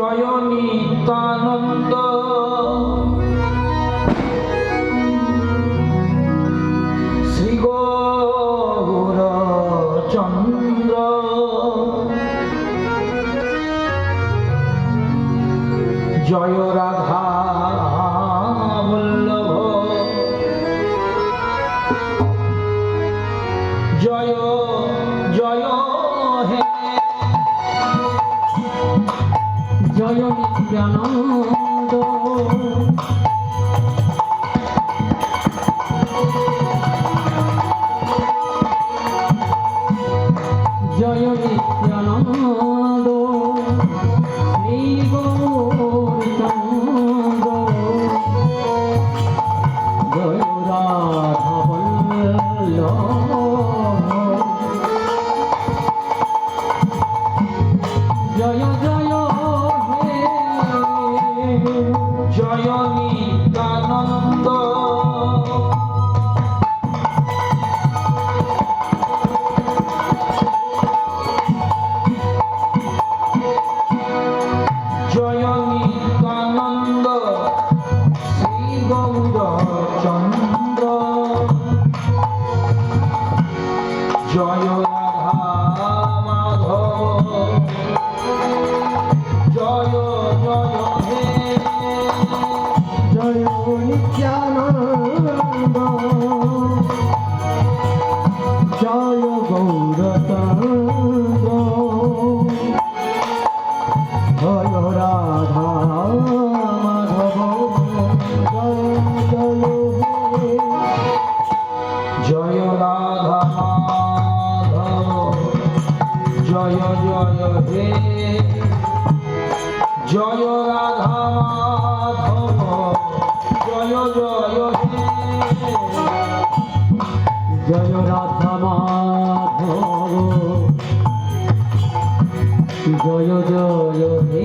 জয় নিত্যানন্দ শ্রী গৌর চন্দ্র নিত্যানন্দ জয় নিত্যানন্দ নিগ জয় রাধা বল্লভ জয় জয় জয় রে জয় রাধা জয় জয় রে জয় রাধা মাধব জয় জয় রে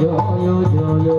জয় জয়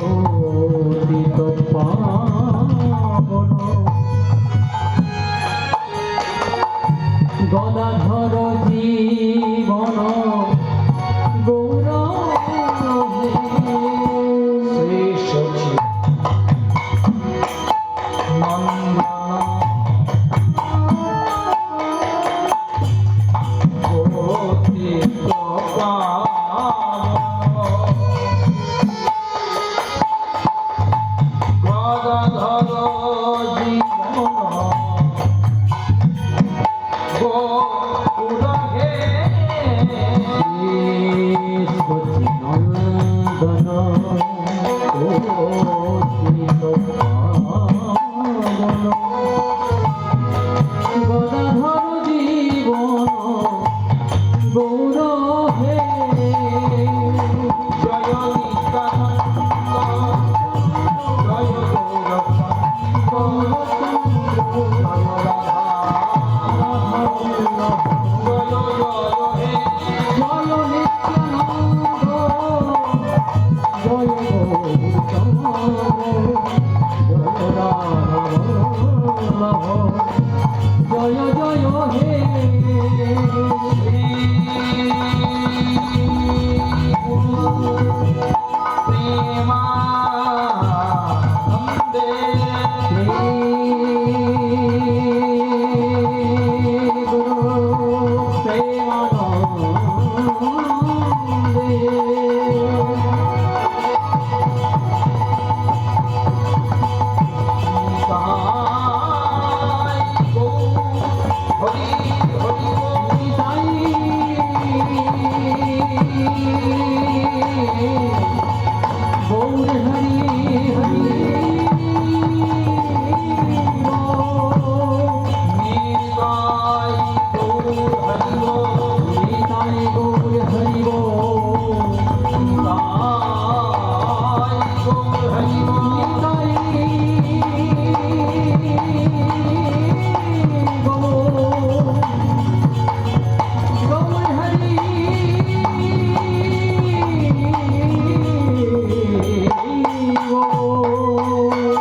Oh. জয় জয় হে